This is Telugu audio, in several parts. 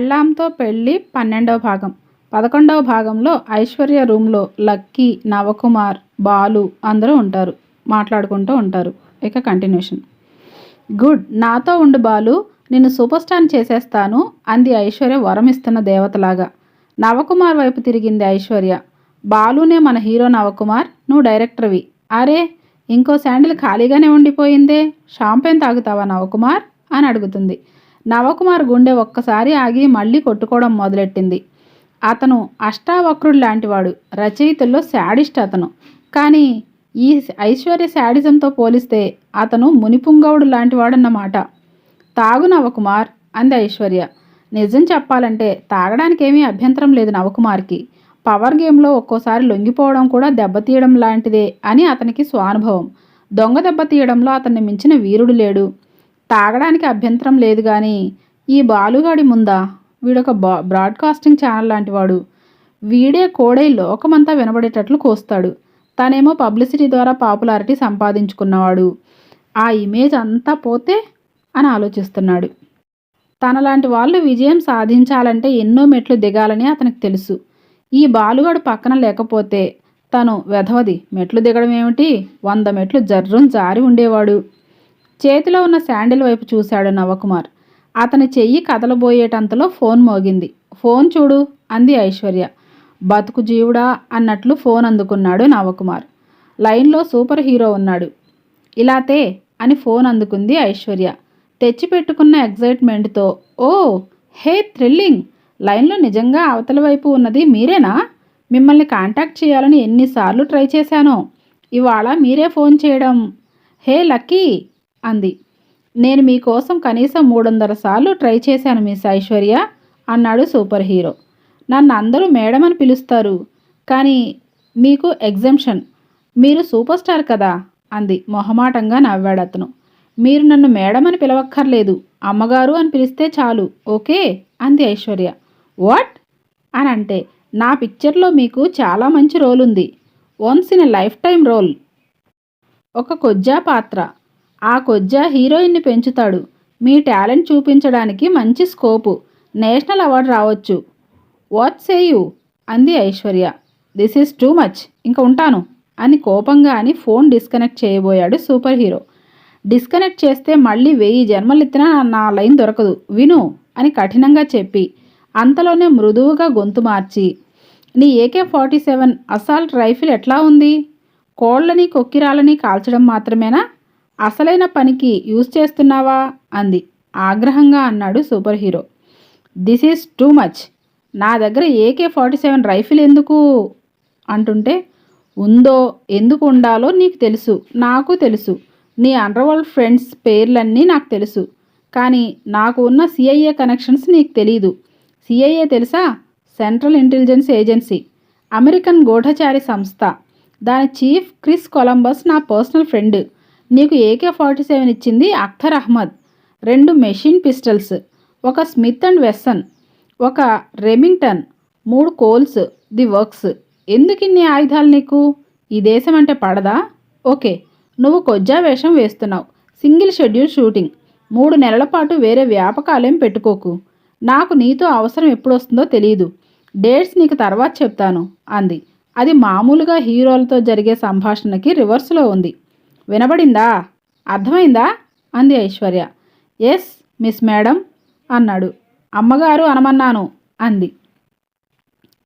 పెళ్ళాంతో పెళ్ళి పన్నెండవ భాగం. పదకొండవ భాగంలో ఐశ్వర్య రూమ్లో లక్కీ నవకుమార్ బాలు అందరూ ఉంటారు. మాట్లాడుకుంటూ ఉంటారు. ఇక కంటిన్యూషన్ గుడ్ నాతో ఉండు బాలు. నిన్ను సూపర్ స్టార్ చేసేస్తాను అంది ఐశ్వర్య వరం ఇస్తున్న దేవతలాగా. నవకుమార్ వైపు తిరిగింది ఐశ్వర్య. బాలునే మన హీరో నవకుమార్ నువ్వు డైరెక్టర్వి. అరే ఇంకో శాండిల్ ఖాళీగానే ఉండిపోయిందే. షాంపెన్ తాగుతావా నవకుమార్? అని అడుగుతుంది. నవకుమార్ గుండె ఒక్కసారి ఆగి మళ్ళీ కొట్టుకోవడం మొదలెట్టింది. అతను అష్టావక్రుడు లాంటివాడు రచయితల్లో శాడిస్ట్ అతను. కానీ ఈ ఐశ్వర్య శాడిజంతో పోలిస్తే అతను మునిపుంగవుడు లాంటివాడన్నమాట. తాగు నవకుమార్ అంది ఐశ్వర్య. నిజం చెప్పాలంటే తాగడానికి ఏమీ అభ్యంతరం లేదు నవకుమార్కి. పవర్ గేమ్లో ఒక్కోసారి లొంగిపోవడం కూడా దెబ్బతీయడం లాంటిదే అని అతనికి స్వానుభవం. దొంగ దెబ్బతీయడంలో అతన్ని మించిన వీరుడు లేడు. తాగడానికి అభ్యంతరం లేదు కానీ ఈ బాలుగాడి ముందా? వీడొక బా బ్రాడ్కాస్టింగ్ ఛానల్ లాంటివాడు. వీడే కోడై లోకమంతా వినబడేటట్లు కోస్తాడు. తనేమో పబ్లిసిటీ ద్వారా పాపులారిటీ సంపాదించుకున్నవాడు. ఆ ఇమేజ్ అంతా పోతే అని ఆలోచిస్తున్నాడు. తనలాంటి వాళ్ళు విజయం సాధించాలంటే ఎన్నో మెట్లు దిగాలని అతనికి తెలుసు. ఈ బాలుగాడు పక్కన లేకపోతే తను వెధవది. మెట్లు దిగడం ఏమిటి వంద మెట్లు జర్రం జారి ఉండేవాడు. చేతిలో ఉన్న శాండిల్ వైపు చూశాడు నవకుమార్. అతని చెయ్యి కదలబోయేటంతలో ఫోన్ మోగింది. ఫోన్ చూడు అంది ఐశ్వర్య. బతుకు జీవుడా అన్నట్లు ఫోన్ అందుకున్నాడు నవకుమార్. లైన్లో సూపర్ హీరో ఉన్నాడు. ఇలాతే అని ఫోన్ అందుకుంది ఐశ్వర్య. తెచ్చిపెట్టుకున్న ఎగ్జైట్మెంట్తో ఓ హే థ్రిల్లింగ్! లైన్లో నిజంగా అవతల వైపు ఉన్నది మీరేనా? మిమ్మల్ని కాంటాక్ట్ చేయాలని ఎన్నిసార్లు ట్రై చేశానో. ఇవాళ మీరే ఫోన్ చేయడం. Hey Lucky! అంది. నేను మీకోసం కనీసం మూడు వందల సార్లు ట్రై చేశాను మిస్ ఐశ్వర్య అన్నాడు సూపర్ హీరో. నన్ను అందరూ మేడం అని పిలుస్తారు కానీ మీకు ఎగ్జంప్షన్. మీరు సూపర్ స్టార్ కదా అంది మొహమాటంగా నవ్వాడు అతను. మీరు నన్ను మేడం అని పిలవక్కర్లేదు అమ్మగారు అని పిలిస్తే చాలు ఓకే? అంది ఐశ్వర్య. వాట్? అని అంటే నా పిక్చర్లో మీకు చాలా మంచి రోల్ ఉంది once in a life time role. ఒక కొజ్జా పాత్ర. ఆ కొజ్జా హీరోయిన్ని పెంచుతాడు. మీ టాలెంట్ చూపించడానికి మంచి స్కోపు. నేషనల్ అవార్డు రావచ్చు. What say you? అంది Aishwarya. This is too much. ఇంకా ఉంటాను. అని కోపంగా అని ఫోన్ డిస్కనెక్ట్ చేయబోయాడు సూపర్ హీరో. డిస్కనెక్ట్ చేస్తే మళ్ళీ వెయ్యి జన్మలెత్తినా నా లైన్ దొరకదు. విను అని కఠినంగా చెప్పి అంతలోనే మృదువుగా గొంతు మార్చి నీ AK forty seven assault rifle ఎట్లా ఉంది? కోళ్ళని కొక్కిరాలని కాల్చడం మాత్రమేనా? అసలైన పనికి యూజ్ చేస్తున్నావా? అంది. ఆగ్రహంగా అన్నాడు super hero. This is too much. నా దగ్గర ఏకే ఫార్టీ సెవెన్ రైఫిల్ ఎందుకు? అంటుంటే ఉందో ఎందుకు ఉండాలో నీకు తెలుసు. నాకు తెలుసు. నీ అండర్వరల్డ్ ఫ్రెండ్స్ పేర్లన్నీ నాకు తెలుసు. కానీ నాకు ఉన్న సిఐఏ కనెక్షన్స్ నీకు తెలీదు. సిఐఏ తెలుసా? Central intelligence agency. అమెరికన్ గూఢచారి సంస్థ. దాని చీఫ్ క్రిస్ కొలంబస్ నా పర్సనల్ ఫ్రెండ్. నీకు ఏకే ఫార్టీ సెవెన్ ఇచ్చింది అఖ్తర్ అహ్మద్. రెండు మెషిన్ పిస్టల్స్ ఒక స్మిత్ అండ్ వెస్సన్ ఒక రెమింగ్టన్ మూడు కోల్స్ ది వర్క్స్. ఎందుకు ఇన్ని ఆయుధాలు నీకు? ఈ దేశం అంటే పడదా? ఓకే నువ్వు కొజ్జా వేషం వేస్తున్నావు సింగిల్ షెడ్యూల్ షూటింగ్. మూడు నెలల పాటు వేరే వ్యాపకాలేం పెట్టుకోకు. నాకు నీతో అవసరం ఎప్పుడొస్తుందో తెలియదు డేట్స్ నీకు తర్వాత చెప్తాను అంది. అది మామూలుగా హీరోలతో జరిగే సంభాషణకి రివర్స్లో ఉంది. వినబడిందా? అర్థమైందా? అంది ఐశ్వర్య. ఎస్ మిస్ మేడం అన్నాడు. అమ్మగారు అనమన్నాను అంది.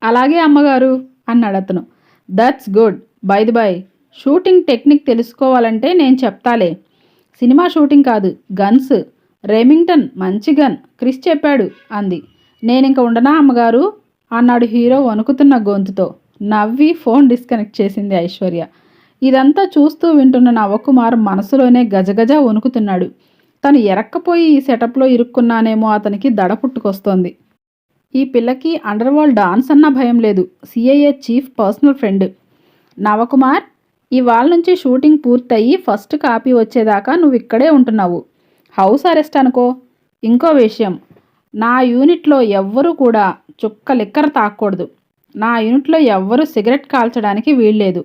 అలాగే అమ్మగారు అన్నాడు అతను. That's good. By the by. Shooting technique తెలుసుకోవాలంటే నేను చెప్తాలే. సినిమా షూటింగ్ కాదు గన్స్. రెమింగ్టన్ మంచి గన్ క్రిస్ చెప్పాడు అంది. నేనింక ఉండనా అమ్మగారు? అన్నాడు హీరో వణుకుతున్న గొంతుతో. నవ్వి ఫోన్ డిస్కనెక్ట్ చేసింది ఐశ్వర్య. ఇదంతా చూస్తూ వింటున్న నవకుమార్ మనసులోనే గజగజ వణుకుతున్నాడు. తను ఎరక్కపోయి ఈ సెటప్లో ఇరుక్కున్నానేమో అతనికి దడ పుట్టుకొస్తోంది. ఈ పిల్లకి అండర్ వరల్డ్ డాన్స్ అన్న భయం లేదు. CIA chief personal friend. Navakumar ఇవాళ నుంచి షూటింగ్ పూర్తయి ఫస్ట్ కాపీ వచ్చేదాకా నువ్వు ఇక్కడే ఉంటున్నావు. హౌస్ అరెస్ట్ అనుకో. ఇంకో విషయం నా యూనిట్లో ఎవ్వరూ కూడా చుక్క లిక్కర తాకూడదు నా యూనిట్లో ఎవ్వరూ సిగరెట్ కాల్చడానికి వీల్లేదు.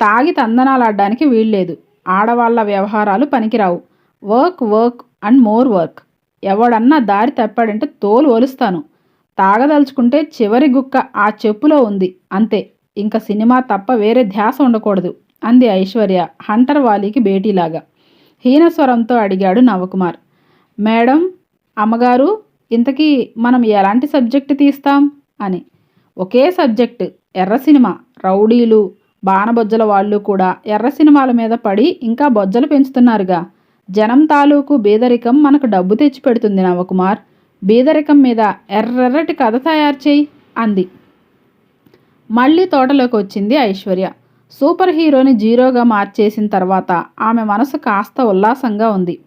తాగి తందనాలాడడానికి వీల్లేదు. ఆడవాళ్ళ వ్యవహారాలు పనికిరావు. Work work and more work. ఎవడన్నా దారి తప్పాడంటే తోలు ఒలుస్తాను. తాగదలుచుకుంటే చివరి గుక్క ఆ చెప్పులో ఉంది. అంతే. ఇంకా సినిమా తప్ప వేరే ధ్యాస ఉండకూడదు. అంది ఐశ్వర్య హంటర్ వాలీకి భేటీలాగా. హీనస్వరంతో అడిగాడు నవకుమార్. మేడం అమ్మగారు ఇంతకీ మనం ఎలాంటి సబ్జెక్టు తీస్తాం? అని. ఒకే సబ్జెక్ట్ ఎర్ర సినిమా. రౌడీలు బాణబొజ్జల వాళ్ళు కూడా ఎర్ర సినిమాల మీద పడి ఇంకా బొజ్జలు పెంచుతున్నారుగా. జనం తాలూకు బీదరికం మనకు డబ్బు తెచ్చి పెడుతుంది నవకుమార్. బీదరికం మీద ఎర్రెర్రటి కథ తయారు చేయి అంది. మళ్ళీ తోటలోకి వచ్చింది ఐశ్వర్య. సూపర్ హీరోని జీరోగా మార్చేసిన తర్వాత ఆమె మనసు కాస్త ఉల్లాసంగా ఉంది.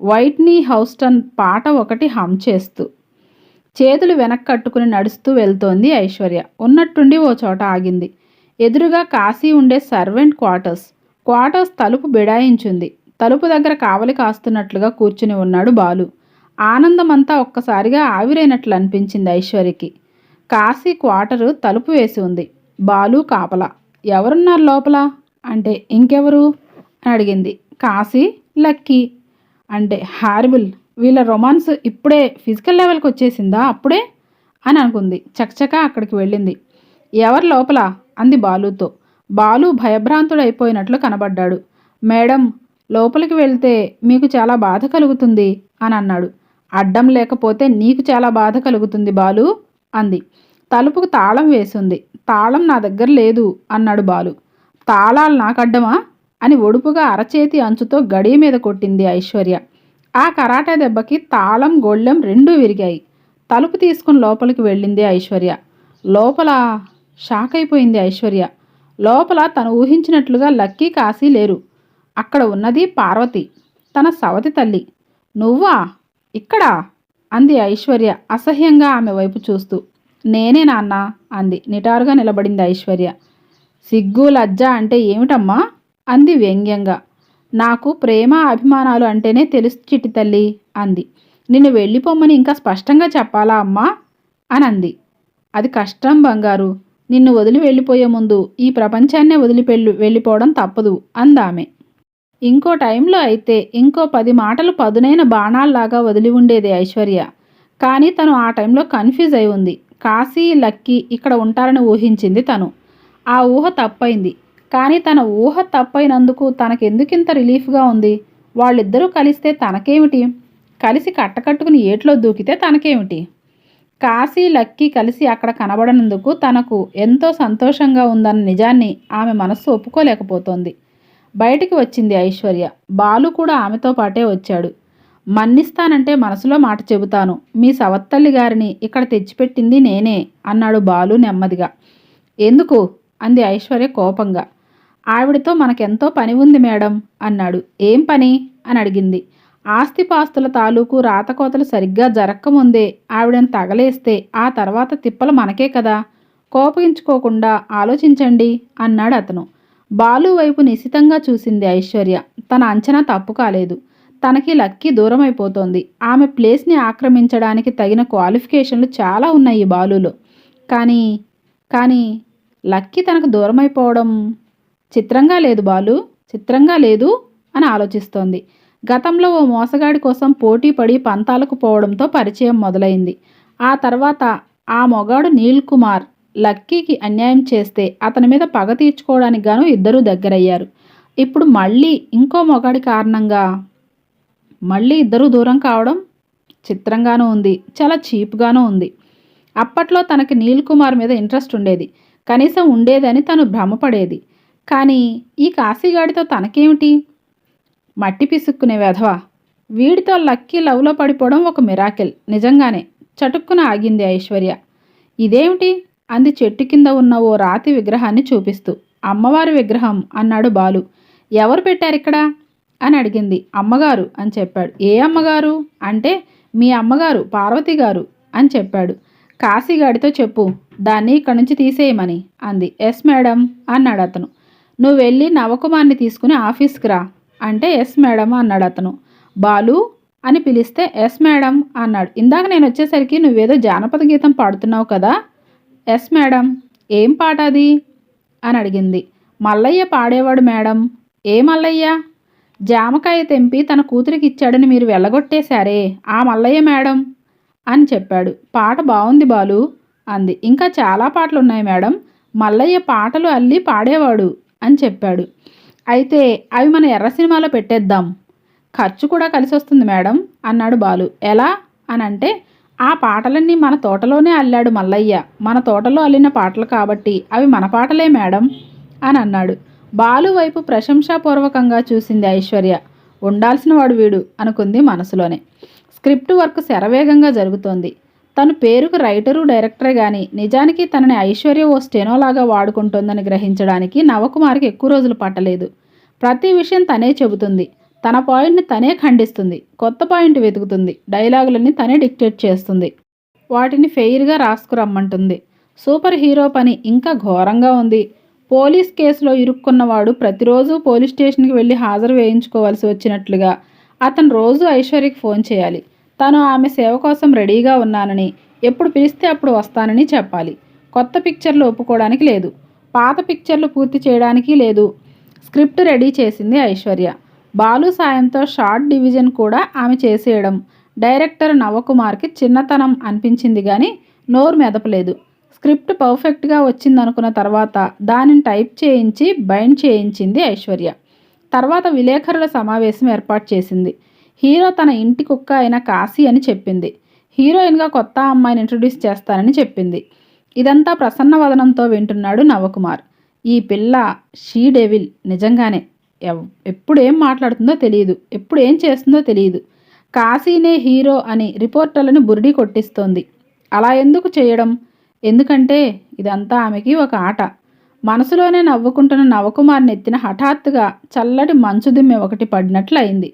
వైట్నీ హౌస్టన్ పాట ఒకటి హమ్ చేస్తూ. చేతులు వెనక్కి కట్టుకుని నడుస్తూ వెళ్తోంది ఐశ్వర్య. ఉన్నట్టుండి ఓ చోట ఆగింది. ఎదురుగా కాశీ ఉండే సర్వెంట్ క్వార్టర్స్. క్వార్టర్స్ తలుపు బిడాయించుంది. తలుపు దగ్గర కావలి కాస్తున్నట్లుగా కూర్చుని ఉన్నాడు బాలు. ఆనందమంతా ఒక్కసారిగా ఆవిరైనట్లు అనిపించింది ఐశ్వర్యకి. కాశీ క్వార్టరు తలుపు వేసి ఉంది. బాలు కాపల ఎవరున్నారు లోపల? అంటే ఇంకెవరు? అని అడిగింది. కాశీ లక్కీ. అంటే హారిబుల్ వీళ్ళ రొమాన్స్ ఇప్పుడే ఫిజికల్ లెవెల్కి వచ్చేసిందా అప్పుడే? అని అనుకుంది. చకచకా అక్కడికి వెళ్ళింది. ఎవరు లోపల? అంది బాలుతో. బాలు భయభ్రాంతుడైపోయినట్లు కనబడ్డాడు. మేడం లోపలికి వెళ్తే మీకు చాలా బాధ కలుగుతుంది అని అన్నాడు. అడ్డం లేకపోతే నీకు చాలా బాధ కలుగుతుంది బాలు అంది. తలుపుకు తాళం వేసింది. తాళం నా దగ్గర లేదు అన్నాడు బాలు. తాళాలు నాకడ్డమా అని ఒడుపుగా అరచేతి అంచుతో గడి మీద కొట్టింది ఐశ్వర్య. ఆ కరాటే దెబ్బకి తాళం గొళ్ళెం రెండూ విరిగాయి. తలుపు తీసుకుని లోపలికి వెళ్ళింది ఐశ్వర్య. లోపల షాక్ అయిపోయింది ఐశ్వర్య. లోపల తను ఊహించినట్లుగా లక్కీ కాశీ లేరు. అక్కడ ఉన్నది పార్వతి తన సవతి తల్లి. నువ్వా? ఇక్కడా? అంది ఐశ్వర్య అసహ్యంగా ఆమె వైపు చూస్తూ. నేనే నాన్న అంది. నిటారుగా నిలబడింది ఐశ్వర్య. సిగ్గు లజ్జ అంటే ఏమిటమ్మా? అంది వ్యంగ్యంగా. నాకు ప్రేమ అభిమానాలు అంటేనే తెలుసు చిట్టి తల్లి అంది. నిన్ను వెళ్ళిపోమ్మని ఇంకా స్పష్టంగా చెప్పాలా అమ్మా? అని అంది. అది కష్టం బంగారు. నిన్ను వదిలి వెళ్ళిపోయే ముందు ఈ ప్రపంచాన్నే వదిలిపెళ్ళి వెళ్ళిపోవడం తప్పదు అందామె. ఇంకో టైంలో అయితే ఇంకో పది మాటలు పదునైన బాణాల్లాగా వదిలి ఉండేది ఐశ్వర్య. కానీ తను ఆ టైంలో కన్ఫ్యూజ్ అయి ఉంది. కాశీ లక్కీ ఇక్కడ ఉంటారని ఊహించింది తను. ఆ ఊహ తప్పైంది. కానీ తన ఊహ తప్పైనందుకు తనకెందుకింత రిలీఫ్గా ఉంది? వాళ్ళిద్దరూ కలిస్తే తనకేమిటి? కలిసి కట్టకట్టుకుని ఏట్లో దూకితే తనకేమిటి? కాశీ లక్కీ కలిసి అక్కడ కనబడనందుకు తనకు ఎంతో సంతోషంగా ఉందన్న నిజాన్ని ఆమె మనస్సు ఒప్పుకోలేకపోతోంది. బయటికి వచ్చింది ఐశ్వర్య. బాలు కూడా ఆమెతో పాటే వచ్చాడు. మన్నిస్తానంటే మనసులో మాట చెబుతాను. మీ సవత్తల్లి గారిని ఇక్కడ తెచ్చిపెట్టింది నేనే అన్నాడు బాలు నెమ్మదిగా. ఎందుకు? అంది ఐశ్వర్య కోపంగా. ఆవిడతో మనకెంతో పని ఉంది మేడం అన్నాడు. ఏం పని? అని అడిగింది. ఆస్తిపాస్తుల తాలూకు రాతకోతలు సరిగ్గా జరక్కముందే ఆవిడని తగలేస్తే ఆ తర్వాత తిప్పలు మనకే కదా. కోపగించుకోకుండా ఆలోచించండి అన్నాడు అతను. బాలు వైపు నిశితంగా చూసింది ఐశ్వర్య. తన అంచనా తప్పు కాలేదు. తనకి లక్కీ దూరం అయిపోతోంది ఆమె ప్లేస్ని ఆక్రమించడానికి తగిన క్వాలిఫికేషన్లు చాలా ఉన్నాయి ఈ బాలులో. కానీ కానీ లక్కీ తనకు దూరం అయిపోవడం చిత్రంగా లేదు బాలు. చిత్రంగా లేదు అని ఆలోచిస్తోంది. గతంలో ఓ మోసగాడి కోసం పోటీ పడి పంతాలకు పోవడంతో పరిచయం మొదలైంది. ఆ తర్వాత ఆ మొగాడు నీల్ కుమార్ లక్కీకి అన్యాయం చేస్తే అతని మీద పగ తీర్చుకోవడానికి గాను ఇద్దరూ దగ్గరయ్యారు. ఇప్పుడు మళ్ళీ ఇంకో మొగాడి కారణంగా మళ్ళీ ఇద్దరూ దూరం కావడం చిత్రంగానూ ఉంది చాలా చీప్గానూ ఉంది. అప్పట్లో తనకి నీల్ కుమార్ మీద ఇంట్రెస్ట్ ఉండేది కనీసం ఉండేదని తను భ్రమపడేది. కానీ ఈ కాశీగాడితో తనకేమిటి? మట్టి పిసుక్కునే వెధవ. వీడితో లక్కీ లవ్లో పడిపోవడం ఒక మిరాకిల్. నిజంగానే చటుక్కున ఆగింది ఐశ్వర్య. ఇదేమిటి? అంది చెట్టు కింద ఉన్న ఓ రాతి విగ్రహాన్ని చూపిస్తూ. అమ్మవారి విగ్రహం అన్నాడు బాలు. ఎవరు పెట్టారిక్కడ అని అడిగింది. అమ్మగారు అని చెప్పాడు. ఏ అమ్మగారు? అంటే మీ అమ్మగారు పార్వతి గారు అని చెప్పాడు. కాశీగాడితో చెప్పు. దాన్ని ఇక్కడి నుంచి తీసేయమని అంది. ఎస్ మేడం అన్నాడు అతను. నువ్వు వెళ్ళి నవకుమార్ని తీసుకుని ఆఫీస్కి రా. అంటే ఎస్ మేడం అన్నాడు అతను. బాలు అని పిలిస్తే ఎస్ మేడం అన్నాడు. ఇందాక నేను వచ్చేసరికి నువ్వేదో జానపద గీతం పాడుతున్నావు కదా? ఎస్ మేడం ఏం పాట అది? అని అడిగింది. మల్లయ్య పాడేవాడు మేడం ఏ మల్లయ్య? జామకాయ తెంపి తన కూతురికి ఇచ్చాడని మీరు వెళ్ళగొట్టేశారే. ఆ మల్లయ్య మేడం అని చెప్పాడు. పాట బాగుంది బాలు అంది. ఇంకా చాలా పాటలు ఉన్నాయి మేడం మల్లయ్య పాటలు అల్లి పాడేవాడు అని చెప్పాడు. అయితే అవి మన ఎర్ర సినిమాలో పెట్టేద్దాం. ఖర్చు కూడా కలిసి వస్తుంది మేడం అన్నాడు బాలు. ఎలా? అని అంటే ఆ పాటలన్నీ మన తోటలోనే అల్లాడు మల్లయ్య. మన తోటలో అల్లిన పాటలు కాబట్టి అవి మన పాటలే మేడం అని అన్నాడు. బాలు వైపు ప్రశంసాపూర్వకంగా చూసింది ఐశ్వర్య. ఉండాల్సిన వాడు వీడు అనుకుంది మనసులోనే. స్క్రిప్ట్ వర్క్ శరవేగంగా జరుగుతోంది. తను పేరుకు రైటరు డైరెక్టరే గాని నిజానికి తనని ఐశ్వర్య ఓ స్టెనోలాగా వాడుకుంటోందని గ్రహించడానికి నవకుమార్కి ఎక్కువ రోజులు పట్టలేదు. ప్రతి విషయం తనే చెబుతుంది. తన పాయింట్ని తనే ఖండిస్తుంది. కొత్త పాయింట్ వెతుకుతుంది. డైలాగులన్నీ తనే డిక్టేట్ చేస్తుంది. వాటిని ఫెయిర్గా రాసుకురమ్మంటుంది. సూపర్ హీరో పని ఇంకా ఘోరంగా ఉంది. పోలీస్ కేసులో ఇరుక్కున్నవాడు ప్రతిరోజు పోలీస్ స్టేషన్కి వెళ్ళి హాజరు వేయించుకోవాల్సి వచ్చినట్లుగా అతను రోజు ఐశ్వర్యకి ఫోన్ చేయాలి. తను ఆమె సేవ కోసం రెడీగా ఉన్నానని ఎప్పుడు పిలిస్తే అప్పుడు వస్తానని చెప్పాలి. కొత్త పిక్చర్లు ఒప్పుకోవడానికి లేదు. పాత పిక్చర్లు పూర్తి చేయడానికి లేదు. స్క్రిప్ట్ రెడీ చేసింది ఐశ్వర్య. బాలు సాయంతో షార్ట్ డివిజన్ కూడా ఆమె చేసేయడం. డైరెక్టర్ నవకుమార్కి చిన్నతనం అనిపించింది కానీ నోరు మెదపలేదు. స్క్రిప్ట్ పర్ఫెక్ట్గా వచ్చిందనుకున్న తర్వాత దానిని టైప్ చేయించి బైండ్ చేయించింది ఐశ్వర్య. తర్వాత విలేకరుల సమావేశం ఏర్పాటు చేసింది. హీరో తన ఇంటి కుక్క అయిన కాశీ అని చెప్పింది. హీరోయిన్గా కొత్త అమ్మాయిని ఇంట్రడ్యూస్ చేస్తానని చెప్పింది. ఇదంతా ప్రసన్న వదనంతో వింటున్నాడు నవకుమార్. ఈ పిల్ల షీ డెవిల్ నిజంగానే ఎవ్- ఎప్పుడు ఏం మాట్లాడుతుందో తెలియదు ఎప్పుడు ఏం చేస్తుందో తెలియదు కాశీనే హీరో అని రిపోర్టర్లను బురిడి కొట్టిస్తోంది. అలా ఎందుకు చేయడం? ఎందుకంటే ఇదంతా ఆమెకి ఒక ఆట. మనసులోనే నవ్వుకుంటున్న నవకుమార్ నెత్తిన హఠాత్తుగా చల్లటి మంచుదిమ్మె ఒకటి పడినట్లు అయింది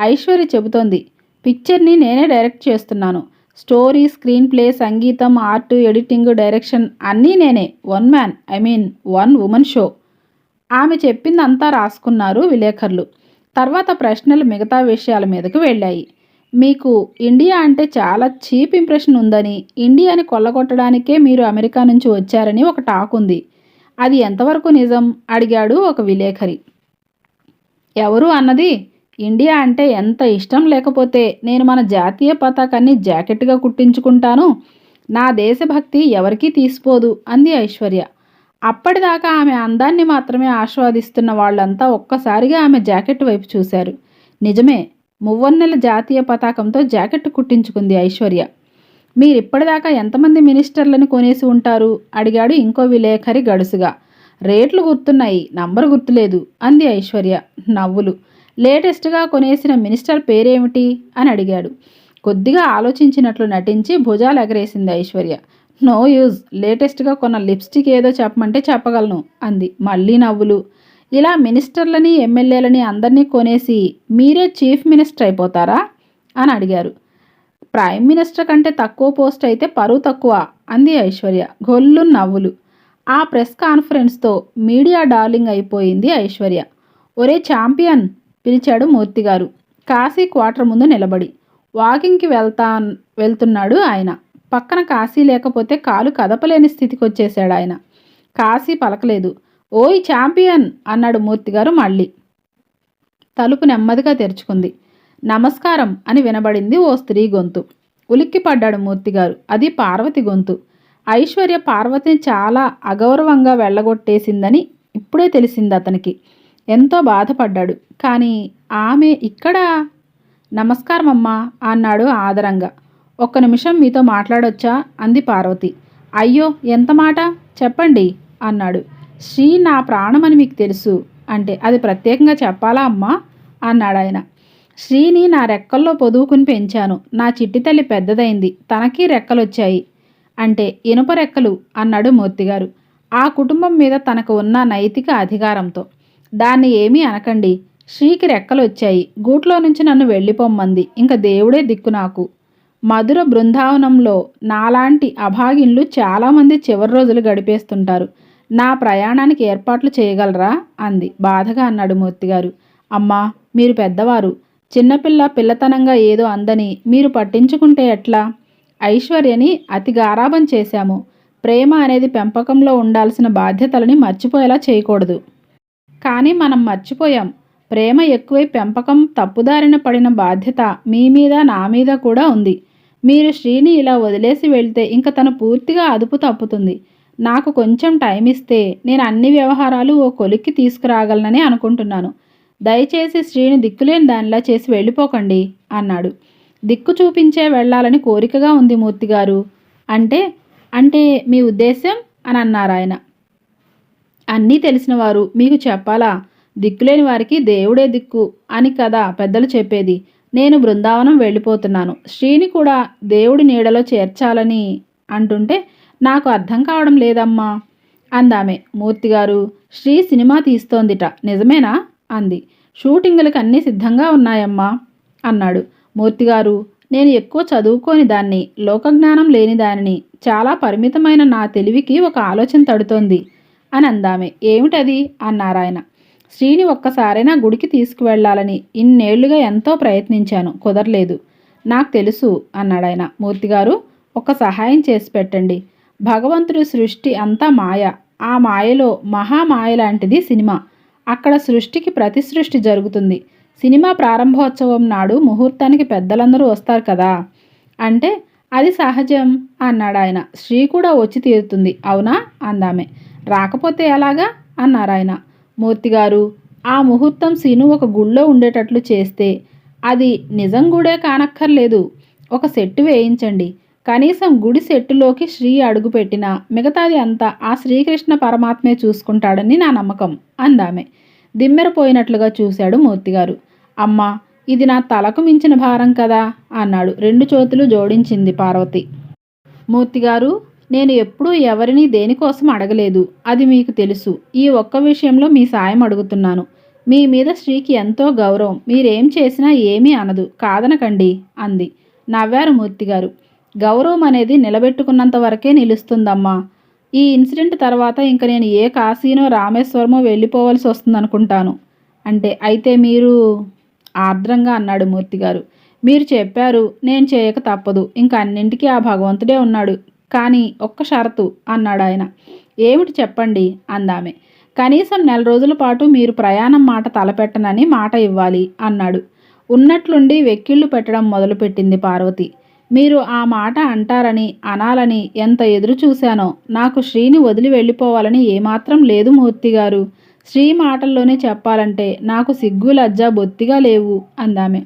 ఐశ్వర్య చెబుతోంది. పిక్చర్ని నేనే డైరెక్ట్ చేస్తున్నాను. స్టోరీ స్క్రీన్ ప్లే సంగీతం ఆర్ట్ ఎడిటింగ్ డైరెక్షన్ అన్నీ నేనే. One man. I mean one woman show. ఆమె చెప్పిందంతా రాసుకున్నారు విలేకరులు. తర్వాత ప్రశ్నలు మిగతా విషయాల మీదకు వెళ్ళాయి. మీకు ఇండియా అంటే చాలా చీప్ ఇంప్రెషన్ ఉందని ఇండియాని కొల్లగొట్టడానికే మీరు అమెరికా నుంచి వచ్చారని ఒక టాక్ ఉంది. అది ఎంతవరకు నిజం? అడిగాడు ఒక విలేకరి. ఎవరు అన్నది? ఇండియా అంటే ఎంత ఇష్టం లేకపోతే నేను మన జాతీయ పతాకాన్ని జాకెట్గా కుట్టించుకుంటాను? నా దేశభక్తి ఎవరికీ తీసిపోదు అంది ఐశ్వర్య. అప్పటిదాకా ఆమె అందాన్ని మాత్రమే ఆస్వాదిస్తున్న వాళ్ళంతా ఒక్కసారిగా ఆమె జాకెట్ వైపు చూశారు. నిజమే మువ్వన్నెల జాతీయ పతాకంతో జాకెట్ కుట్టించుకుంది ఐశ్వర్య. మీరు ఇప్పటిదాకా ఎంతమంది మినిస్టర్లను కొనేసి ఉంటారు? అడిగాడు ఇంకో విలేకరి గడుసుగా. రేట్లు గుర్తున్నాయి నంబర్ గుర్తులేదు అంది ఐశ్వర్య నవ్వులు. లేటెస్ట్గా కొనేసిన మినిస్టర్ పేరేమిటి? అని అడిగాడు. కొద్దిగా ఆలోచించినట్లు నటించి భుజాలు ఎగరేసింది ఐశ్వర్య. No use. లేటెస్ట్గా కొన్న లిప్స్టిక్ ఏదో చెప్పమంటే చెప్పగలను అంది. మళ్ళీ నవ్వులు. ఇలా మినిస్టర్లని ఎమ్మెల్యేలని అందరినీ కొనేసి మీరే చీఫ్ మినిస్టర్ అయిపోతారా? అని అడిగారు. ప్రైమ్ మినిస్టర్ కంటే తక్కువ పోస్ట్ అయితే పరువు తక్కువ అంది ఐశ్వర్య. గొల్లు నవ్వులు. ఆ ప్రెస్ కాన్ఫరెన్స్తో మీడియా డార్లింగ్ అయిపోయింది ఐశ్వర్య. ఒరే ఛాంపియన్ పిలిచాడు మూర్తిగారు. కాశీ క్వార్టర్ ముందు నిలబడి. వాకింగ్కి వెళ్తా వెళ్తున్నాడు ఆయన. పక్కన కాశీ లేకపోతే కాలు కదపలేని స్థితికి వచ్చేశాడు ఆయన. కాశీ పలకలేదు. ఓయ్ ఛాంపియన్! అన్నాడు మూర్తిగారు మళ్ళీ. తలుపు నెమ్మదిగా తెరుచుకుంది. నమస్కారం! అని వినబడింది ఓ స్త్రీ గొంతు. ఉలిక్కిపడ్డాడు మూర్తిగారు. అది పార్వతి గొంతు. ఐశ్వర్య పార్వతిని చాలా అగౌరవంగా వెళ్ళగొట్టేసిందని ఇప్పుడే తెలిసింది అతనికి. ఎంతో బాధపడ్డాడు. కానీ ఆమె ఇక్కడ? నమస్కారం అమ్మా అన్నాడు ఆదరంగా. ఒక్క నిమిషం మీతో మాట్లాడొచ్చా? అంది పార్వతి. అయ్యో ఎంత మాట? చెప్పండి అన్నాడు. శ్రీ నా ప్రాణమని మీకు తెలుసు. అంటే అది ప్రత్యేకంగా చెప్పాలా అమ్మా? అన్నాడు ఆయన శ్రీని నా రెక్కల్లో పొదువుకుని పెంచాను. నా చిట్టి తల్లి పెద్దదైంది. తనకి రెక్కలొచ్చాయి. అంటే ఇనుప రెక్కలు అన్నాడు మూర్తిగారు. ఆ కుటుంబం మీద తనకు ఉన్న నైతిక అధికారంతో. దాన్ని ఏమీ అనకండి. శ్రీకి రెక్కలు వచ్చాయి గూట్లో నుంచి నన్ను వెళ్ళిపోమ్మంది. ఇంక దేవుడే దిక్కు నాకు. మధుర బృందావనంలో నాలాంటి అభాగిన్లు చాలామంది చివరి రోజులు గడిపేస్తుంటారు. నా ప్రయాణానికి ఏర్పాట్లు చేయగలరా? అంది. బాధగా అన్నాడు మూర్తిగారు. అమ్మా మీరు పెద్దవారు. చిన్నపిల్ల పిల్లతనంగా ఏదో అందని మీరు పట్టించుకుంటే ఎట్లా? ఐశ్వర్యని అతి గారాబం చేశాము. ప్రేమ అనేది పెంపకంలో ఉండాల్సిన బాధ్యతలని మర్చిపోయేలా చేయకూడదు. కానీ మనం మర్చిపోయాం. ప్రేమ ఎక్కువై పెంపకం తప్పుదారిన పడిన బాధ్యత మీ మీద నా మీద కూడా ఉంది. మీరు శ్రీని ఇలా వదిలేసి వెళ్తే ఇంక తను పూర్తిగా అదుపు తప్పుతుంది. నాకు కొంచెం టైం ఇస్తే నేను అన్ని వ్యవహారాలు ఓ కొలిక్కి తీసుకురాగలనని అనుకుంటున్నాను. దయచేసి శ్రీని దిక్కులేని దానిలా చేసి వెళ్ళిపోకండి అన్నాడు. దిక్కు చూపించే వెళ్ళాలని కోరికగా ఉంది మూర్తిగారు. అంటే అంటే మీ ఉద్దేశం అని అన్నారు ఆయన. అన్నీ తెలిసినవారు మీకు చెప్పాలా? దిక్కులేని వారికి దేవుడే దిక్కు అని కదా పెద్దలు చెప్పేది. నేను బృందావనం వెళ్ళిపోతున్నాను. శ్రీని కూడా దేవుడి నీడలో చేర్చాలని అంటుంటే నాకు అర్థం కావడం లేదమ్మా అందామె. మూర్తిగారు శ్రీ సినిమా తీస్తోందిట. నిజమేనా? అంది. షూటింగులకు అన్నీ సిద్ధంగా ఉన్నాయమ్మా అన్నాడు. మూర్తిగారు నేను ఎక్కువ చదువుకోని దాన్ని లోకజ్ఞానం లేని దానిని చాలా పరిమితమైన నా తెలివికి ఒక ఆలోచన తడుతోంది. అని అందామె. ఏమిటది? అన్నారాయన. శ్రీని ఒక్కసారైనా గుడికి తీసుకువెళ్ళాలని ఇన్నేళ్ళుగా ఎంతో ప్రయత్నించాను. కుదరలేదు. నాకు తెలుసు అన్నాడాయన. మూర్తిగారు ఒక సహాయం చేసి పెట్టండి. భగవంతుడి సృష్టి అంతా మాయ. ఆ మాయలో మహామాయ లాంటిది సినిమా. అక్కడ సృష్టికి ప్రతి సృష్టి జరుగుతుంది. సినిమా ప్రారంభోత్సవం నాడు ముహూర్తానికి పెద్దలందరూ వస్తారు కదా? అంటే అది సహజం అన్నాడాయన. శ్రీ కూడా వచ్చి తీరుతుంది. అవునా? అందామే. రాకపోతే ఎలాగా? అన్నారాయన మూర్తిగారు ఆ ముహూర్తం సీను ఒక గుళ్ళో ఉండేటట్లు చేస్తే అది నిజం గుడే కానక్కర్లేదు. ఒక సెట్టు వేయించండి. కనీసం గుడి సెట్టులోకి శ్రీ అడుగుపెట్టినా మిగతాది అంతా ఆ శ్రీకృష్ణ పరమాత్మే చూసుకుంటాడని నా నమ్మకం అందామె. దిమ్మెరపోయినట్లుగా చూశాడు మూర్తిగారు. అమ్మా ఇది నా తలకు మించిన భారం కదా అన్నాడు రెండు చేతులు జోడించింది పార్వతి. మూర్తిగారు నేను ఎప్పుడూ ఎవరిని దేనికోసం అడగలేదు. అది మీకు తెలుసు. ఈ ఒక్క విషయంలో మీ సాయం అడుగుతున్నాను. మీ మీద శ్రీకి ఎంతో గౌరవం. మీరేం చేసినా ఏమీ అనదు. కాదనకండి అంది. నవ్వారు మూర్తిగారు. గౌరవం అనేది నిలబెట్టుకున్నంత వరకే నిలుస్తుందమ్మా. ఈ ఇన్సిడెంట్ తర్వాత ఇంక నేను ఏ కాశీనో రామేశ్వరమో వెళ్ళిపోవలసి వస్తుందనుకుంటాను. అంటే అయితే మీరు ఆర్ద్రంగా అన్నాడు మూర్తిగారు. మీరు చెప్పారు నేను చేయక తప్పదు. ఇంక అన్నింటికీ ఆ భగవంతుడే ఉన్నాడు. కానీ ఒక్క షరతు అన్నాడు ఆయన ఏమిటి చెప్పండి? అందామె. కనీసం నెల రోజుల పాటు మీరు ప్రయాణం మాట తలపెట్టనని మాట ఇవ్వాలి అన్నాడు. ఉన్నట్లుండి వెక్కిళ్ళు పెట్టడం మొదలుపెట్టింది పార్వతి. మీరు ఆ మాట అంటారని అనాలని ఎంత ఎదురు చూశానో నాకు శ్రీని వదిలి వెళ్ళిపోవాలని ఏమాత్రం లేదు మూర్తి గారు. శ్రీ మాటల్లోనే చెప్పాలంటే నాకు సిగ్గు లజ్జ బొత్తిగా లేవు అందామె.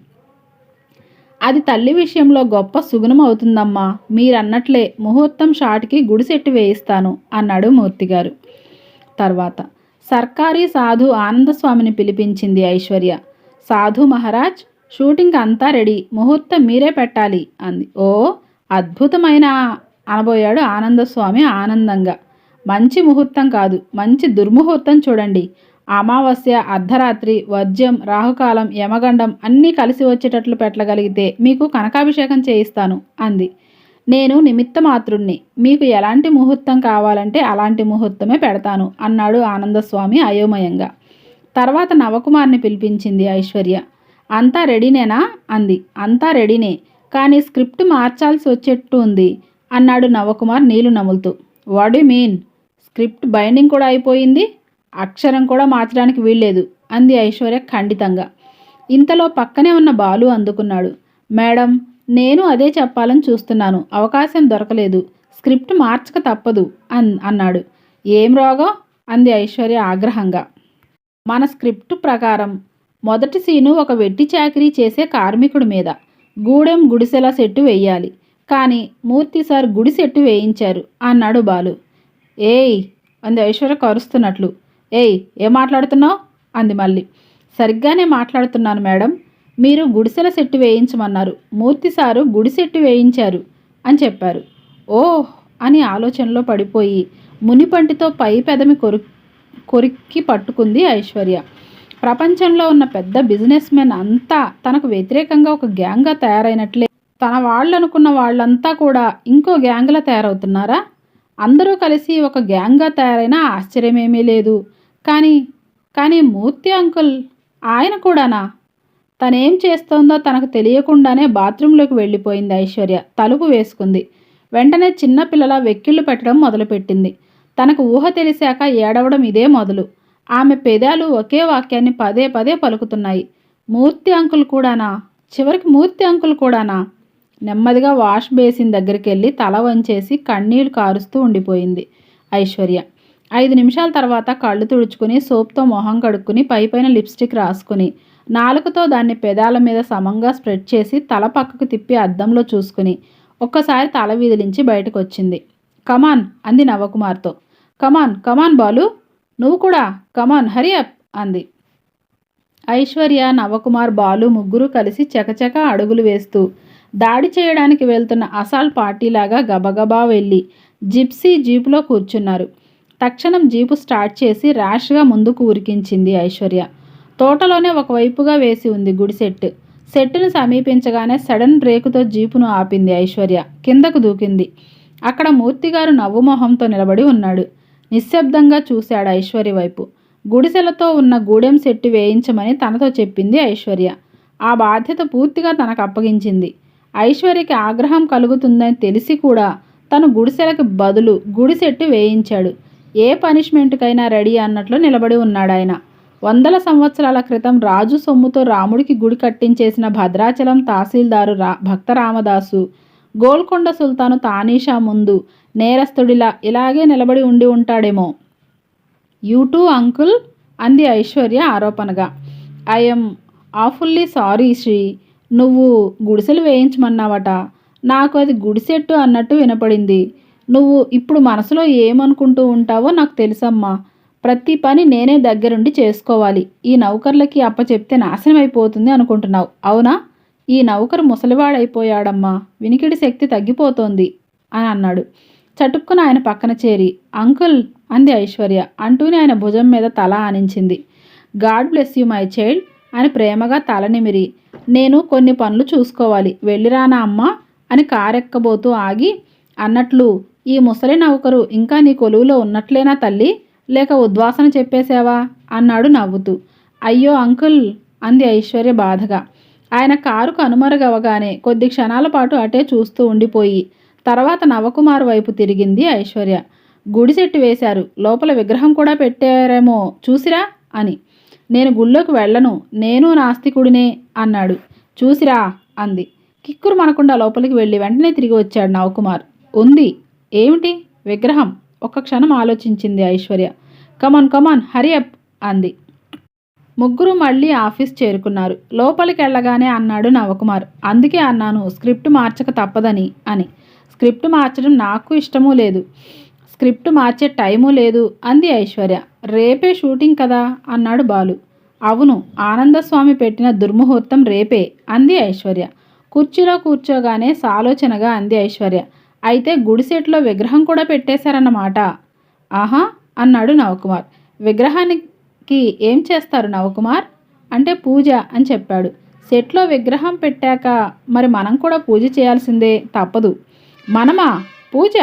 అది తల్లి విషయంలో గొప్ప సుగుణం అవుతుందమ్మా. మీరన్నట్లే ముహూర్తం షాట్కి గుడిసెట్టు వేయిస్తాను అన్నాడు మూర్తిగారు. తర్వాత సర్కారీ సాధు ఆనందస్వామిని పిలిపించింది ఐశ్వర్య. సాధు మహారాజ్ షూటింగ్ అంతా రెడీ ముహూర్తం మీరే పెట్టాలి అంది. ఓ అద్భుతమైన అనబోయాడు ఆనందస్వామి ఆనందంగా. మంచి ముహూర్తం కాదు మంచి దుర్ముహూర్తం చూడండి అమావాస్య అర్ధరాత్రి వర్జ్యం రాహుకాలం యమగండం అన్నీ కలిసి వచ్చేటట్లు పెట్టగలిగితే మీకు కనకాభిషేకం చేయిస్తాను అంది. నేను నిమిత్త మాతృణ్ణి మీకు ఎలాంటి ముహూర్తం కావాలంటే అలాంటి ముహూర్తమే పెడతాను అన్నాడు ఆనందస్వామి అయోమయంగా. తర్వాత నవకుమార్ని పిలిపించింది ఐశ్వర్య. అంతా రెడీనేనా? అంది. అంతా రెడీనే కానీ స్క్రిప్ట్ మార్చాల్సి వచ్చేట్టు ఉంది అన్నాడు నవకుమార్ నీళ్ళు నములుతూ. What you mean? Script binding కూడా అయిపోయింది? అక్షరం కూడా మార్చడానికి వీల్లేదు అంది ఐశ్వర్య ఖండితంగా. ఇంతలో పక్కనే ఉన్న బాలు అందుకున్నాడు. మేడం నేను అదే చెప్పాలని చూస్తున్నాను. అవకాశం దొరకలేదు. స్క్రిప్ట్ మార్చక తప్పదు అన్ అన్నాడు. ఏం రోగం? అంది ఐశ్వర్య ఆగ్రహంగా. మన స్క్రిప్ట్ ప్రకారం మొదటి సీను ఒక వెట్టి చాకరీ చేసే కార్మికుడి మీద. గూడెం గుడిసెల సెట్టు వేయాలి. కానీ మూర్తి సార్ గుడి సెట్టు వేయించారు అన్నాడు బాలు. ఏయ్ అంది ఐశ్వర్య కరుస్తున్నట్లు. ఏయ్ ఏం మాట్లాడుతున్నావు? అంది మళ్ళీ. సరిగ్గానే మాట్లాడుతున్నాను మేడం. మీరు గుడిసెల సెట్టు వేయించమన్నారు. మూర్తి సారు గుడి సెట్టు వేయించారు అని చెప్పారు. ఓహ్! అని ఆలోచనలో పడిపోయి మునిపంటితో పై పెదమి కొరు కొరికి పట్టుకుంది ఐశ్వర్య. ప్రపంచంలో ఉన్న పెద్ద బిజినెస్ మెన్ అంతా తనకు వ్యతిరేకంగా ఒక గ్యాంగ్గా తయారైనట్లే. తన వాళ్ళు అనుకున్న వాళ్ళంతా కూడా ఇంకో గ్యాంగ్లా తయారవుతున్నారా? అందరూ కలిసి ఒక గ్యాంగ్గా తయారైనా ఆశ్చర్యమేమీ లేదు. కానీ కానీ మూర్తి అంకుల్ ఆయన కూడానా? తనేం చేస్తోందో తనకు తెలియకుండానే బాత్రూంలోకి వెళ్ళిపోయింది ఐశ్వర్య. తలుపు వేసుకుంది. వెంటనే చిన్నపిల్లల వెక్కిళ్ళు పెట్టడం మొదలుపెట్టింది. తనకు ఊహ తెలిసాక ఏడవడం ఇదే మొదలు. ఆమె పెదాలు ఒకే వాక్యాన్ని పదే పదే పలుకుతున్నాయి. మూర్తి అంకుల్ కూడానా? చివరికి మూర్తి అంకుల్ కూడానా? నెమ్మదిగా వాష్ బేసిన్ దగ్గరికి వెళ్ళి తల వంచేసి కన్నీళ్ళు కారుస్తూ ఉండిపోయింది ఐశ్వర్య. ఐదు నిమిషాల తర్వాత కళ్ళు తుడుచుకుని సోప్తో మొహం కడుక్కుని పైపైన లిప్స్టిక్ రాసుకుని నాలుకతో దాన్ని పెదాల మీద సమంగా స్ప్రెడ్ చేసి తల పక్కకు తిప్పి అద్దంలో చూసుకుని ఒక్కసారి తల విదిలించి బయటకు వచ్చింది కమాన్ అంది నవకుమార్తో. కమాన్ కమాన్ బాలు నువ్వు కూడా కమాన్ హరి అప్ అంది. ఐశ్వర్య నవకుమార్ బాలు ముగ్గురు కలిసి చకచక అడుగులు వేస్తూ దాడి చేయడానికి వెళ్తున్న అసాల్ పార్టీలాగా గబగబా వెళ్ళి జిప్సీ జీపులో కూర్చున్నారు. తక్షణం జీపు స్టార్ట్ చేసి ర్యాష్గా ముందుకు ఉరికించింది ఐశ్వర్య. తోటలోనే ఒకవైపుగా వేసి ఉంది గుడి సెట్ సెట్టును సమీపించగానే సడన్ బ్రేకుతో జీపును ఆపింది ఐశ్వర్య. కిందకు దూకింది. అక్కడ మూర్తిగారు నవ్వు మొహంతో నిలబడి ఉన్నాడు. నిశ్శబ్దంగా చూశాడు ఐశ్వర్య వైపు. గుడిసెలతో ఉన్న గూడెం సెట్టు వేయించమని తనతో చెప్పింది ఐశ్వర్య. ఆ బాధ్యత పూర్తిగా తనకు అప్పగించింది. ఐశ్వర్యకి ఆగ్రహం కలుగుతుందని తెలిసి కూడా తను గుడిసెలకు బదులు గుడిసెట్టు వేయించాడు. ఏ పనిష్మెంట్కైనా రెడీ అన్నట్లు నిలబడి ఉన్నాడాయన వందల సంవత్సరాల క్రితం రాజు సొమ్ముతో రాముడికి గుడి కట్టించేసిన భద్రాచలం తహసీల్దారు రా భక్త రామదాసు. గోల్కొండ సుల్తాను తానీషా ముందు నేరస్తుడిలా ఇలాగే నిలబడి ఉండి ఉంటాడేమో. యూ టూ అంకుల్ అంది ఐశ్వర్య ఆరోపణగా. ఐఎమ్ ఆఫుల్లీ సారీ శ్రీ నువ్వు గుడిసెలు వేయించమన్నావట. నాకు అది గుడిసెట్టు అన్నట్టు వినపడింది. నువ్వు ఇప్పుడు మనసులో ఏమనుకుంటూ ఉంటావో నాకు తెలుసమ్మా. ప్రతి పని నేనే దగ్గరుండి చేసుకోవాలి. ఈ నౌకర్లకి అప్పచెప్తే నాశనం అయిపోతుంది అనుకుంటున్నావు. అవునా? ఈ నౌకరు ముసలివాడైపోయాడమ్మా. వినికిడి శక్తి తగ్గిపోతోంది అని అన్నాడు. చటుక్కున ఆయన పక్కన చేరి అంకుల్ అంది ఐశ్వర్య. అంటూనే ఆయన భుజం మీద తల ఆనించింది. God bless you my child అని ప్రేమగా తల నిమిరి. నేను కొన్ని పనులు చూసుకోవాలి. వెళ్ళిరానా అమ్మా అని కారెక్కబోతూ ఆగి అన్నట్లు ఈ ముసలి నౌకరు ఇంకా నీ కొలువులో ఉన్నట్లేనా తల్లి? లేక ఉద్వాసన చెప్పేశావా? అన్నాడు నవ్వుతూ. అయ్యో అంకుల్! అంది ఐశ్వర్య బాధగా. ఆయన కారు కనుమరుగవగానే కొద్ది క్షణాల పాటు అటే చూస్తూ ఉండిపోయి తర్వాత నవకుమార్ వైపు తిరిగింది ఐశ్వర్య. గుడిసెట్టు వేశారు. లోపల విగ్రహం కూడా పెట్టారేమో చూసిరా? అని. నేను గుళ్ళోకి వెళ్ళను. నేను నాస్తికుడినే అన్నాడు. చూసిరా? అంది. కిక్కురు మనకుండా లోపలికి వెళ్ళి వెంటనే తిరిగి వచ్చాడు నవకుమార్. ఉంది. ఏమిటి? విగ్రహం. ఒక్క క్షణం ఆలోచించింది Aishwarya. Come on come on hurry up అంది. ముగ్గురు మళ్ళీ ఆఫీస్ చేరుకున్నారు. లోపలికి వెళ్ళగానే అన్నాడు నవకుమార్. అందుకే అన్నాను స్క్రిప్ట్ మార్చక తప్పదని అని. స్క్రిప్ట్ మార్చడం నాకు ఇష్టమూ లేదు. స్క్రిప్ట్ మార్చే టైము లేదు అంది ఐశ్వర్య. రేపే షూటింగ్ కదా అన్నాడు బాలు. అవును ఆనందస్వామి పెట్టిన దుర్ముహూర్తం రేపే అంది ఐశ్వర్య. కుర్చీలో కూర్చోగానే సాలోచనగా అంది ఐశ్వర్య. అయితే గుడిసెట్లో విగ్రహం కూడా పెట్టేశారన్నమాట. ఆహా! అన్నాడు నవకుమార్. విగ్రహానికి ఏం చేస్తారు నవకుమార్? అంటే పూజ అని చెప్పాడు. సెట్లో విగ్రహం పెట్టాక మరి మనం కూడా పూజ చేయాల్సిందే తప్పదు. మనమా? పూజ?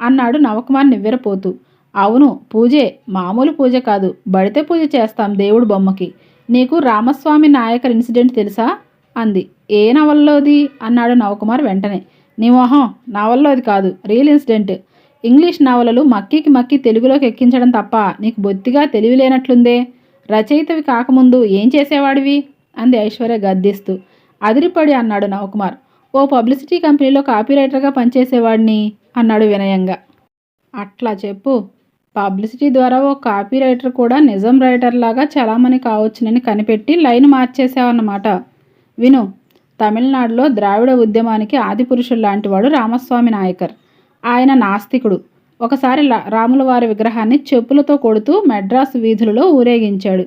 అన్నాడు నవకుమార్ నివ్వెరపోతూ. అవును పూజే. మామూలు పూజ కాదు. బడితే పూజ చేస్తాం దేవుడు బొమ్మకి. నీకు రామస్వామి నాయకర్ ఇన్సిడెంట్ తెలుసా? అంది. ఏ నవల్లోది? అన్నాడు నవకుమార్ వెంటనే. నీ మొహం అది కాదు. Real incident. ఇంగ్లీష్ నవలలు మక్కీకి మక్కి తెలుగులోకి ఎక్కించడం తప్ప నీకు బొత్తిగా తెలివి లేనట్లుందే. రచయితవి కాకముందు ఏం చేసేవాడివి? అంది ఐశ్వర్య గద్దిస్తూ. అదిరిపడి అన్నాడు నవకుమార్. ఓ పబ్లిసిటీ కంపెనీలో కాపీరైటర్గా పనిచేసేవాడిని అన్నాడు వినయంగా. అట్లా చెప్పు. పబ్లిసిటీ ద్వారా ఓ కాపీ రైటర్ కూడా నిజం రైటర్ లాగా చలామణి కావచ్చునని కనిపెట్టి లైన్ మార్చేసావన్నమాట. విను తమిళనాడులో ద్రావిడ ఉద్యమానికి ఆదిపురుషుడు లాంటివాడు రామస్వామి నాయకర్. ఆయన నాస్తికుడు. ఒకసారి రాములవారి రాముల వారి విగ్రహాన్ని చెప్పులతో కొడుతూ మెడ్రాస్ వీధులలో ఊరేగించాడు.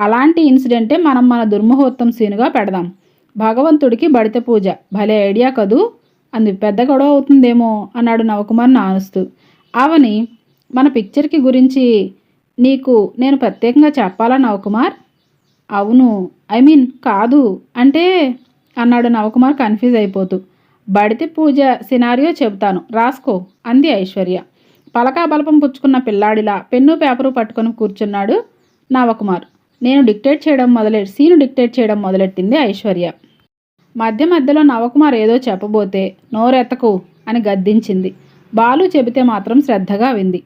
అలాంటి ఇన్సిడెంటే మనం మన దుర్ముహూర్తం సీనుగా పెడదాం. భగవంతుడికి బడిత పూజ. భలే ఐడియా కదూ? అంది. పెద్ద గొడవ అవుతుందేమో? అన్నాడు నవకుమార్ నానుస్తూ. అవని మన పిక్చర్కి గురించి నీకు నేను ప్రత్యేకంగా చెప్పాలా నవకుమార్? అవును. ఐ మీన్ కాదు. అంటే అన్నాడు నవకుమార్ కన్ఫ్యూజ్ అయిపోతూ. బడితి పూజ సినారియో చెబుతాను. రాసుకో అంది ఐశ్వర్య. పలకా బలపం పుచ్చుకున్న పిల్లాడిలా పెన్ను పేపరు పట్టుకొని కూర్చున్నాడు నవకుమార్. నేను డిక్టేట్ చేయడం మొదలె సీను డిక్టేట్ చేయడం మొదలెట్టింది ఐశ్వర్య. మధ్య మధ్యలో నవకుమార్ ఏదో చెప్పబోతే నోరెత్తకు అని గద్దించింది. బాలు చెబితే మాత్రం శ్రద్ధగా వింది.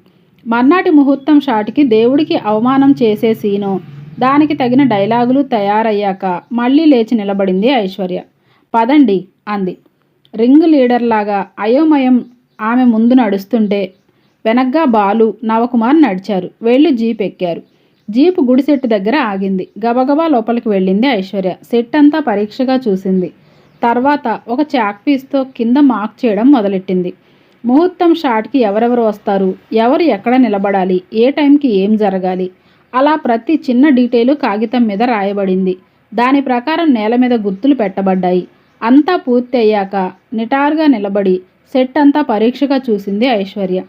మర్నాటి ముహూర్తం షాట్కి దేవుడికి అవమానం చేసే సీను దానికి తగిన డైలాగులు తయారయ్యాక మళ్ళీ లేచి నిలబడింది ఐశ్వర్య. పదండి అంది. రింగ్ లీడర్లాగా అయోమయం ఆమె ముందు నడుస్తుంటే వెనగ్గా బాలు నవకుమార్ నడిచారు. వెళ్ళి జీప్ ఎక్కారు. జీపు గుడి సెట్టు దగ్గర ఆగింది. గబగబా లోపలికి వెళ్ళింది ఐశ్వర్య. సెట్ అంతా పరీక్షగా చూసింది. తర్వాత ఒక చాక్ పీస్తో కింద మార్క్ చేయడం మొదలెట్టింది. ముహూర్తం షాట్కి ఎవరెవరు వస్తారు? ఎవరు ఎక్కడ నిలబడాలి? ఏ టైంకి ఏం జరగాలి? అలా ప్రతి చిన్న డీటెయిలు కాగితం మీద రాయబడింది. దాని ప్రకారం నేల మీద గుర్తులు పెట్టబడ్డాయి. అంతా పూర్తి అయ్యాక నిటారుగా నిలబడి సెట్ అంతా పరీక్షగా చూసింది ఐశ్వర్య.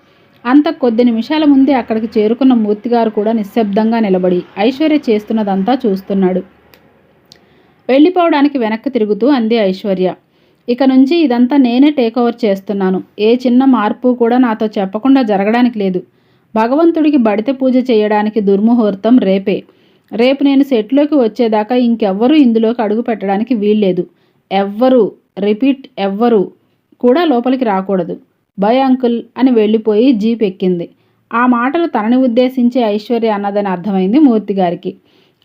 అంత కొద్ది నిమిషాల ముందే అక్కడికి చేరుకున్న మూర్తిగారు కూడా నిశ్శబ్దంగా నిలబడి ఐశ్వర్య చేస్తున్నదంతా చూస్తున్నాడు. వెళ్ళిపోవడానికి వెనక్కి తిరుగుతూ అంది ఐశ్వర్య. ఇక నుంచి ఇదంతా నేనే టేక్ ఓవర్ చేస్తున్నాను. ఏ చిన్న మార్పు కూడా నాతో చెప్పకుండా జరగడానికి లేదు. భగవంతుడికి బడిత పూజ చేయడానికి దుర్ముహూర్తం రేపే. రేపు నేను సెట్లోకి వచ్చేదాకా ఇంకెవ్వరూ ఇందులోకి అడుగు పెట్టడానికి వీల్లేదు. ఎవ్వరూ రిపీట్ ఎవ్వరూ కూడా లోపలికి రాకూడదు. బై అంకుల్ అని వెళ్ళిపోయి జీప్ ఎక్కింది. ఆ మాటలు తనని ఉద్దేశించి ఐశ్వర్య అన్నదని అర్థమైంది మూర్తి గారికి.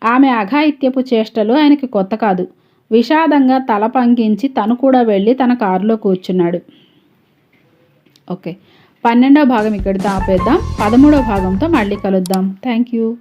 ఆమె అఘాయిత్యపు చేష్టలు ఆయనకి కొత్త కాదు. విషాదంగా తల పంకించి తను కూడా వెళ్ళి తన కారులో కూర్చున్నాడు. ఓకే. పన్నెండో భాగం ఇక్కడితో ఆపేద్దాం. పదమూడో భాగంతో మళ్ళీ కలుద్దాం. Thank you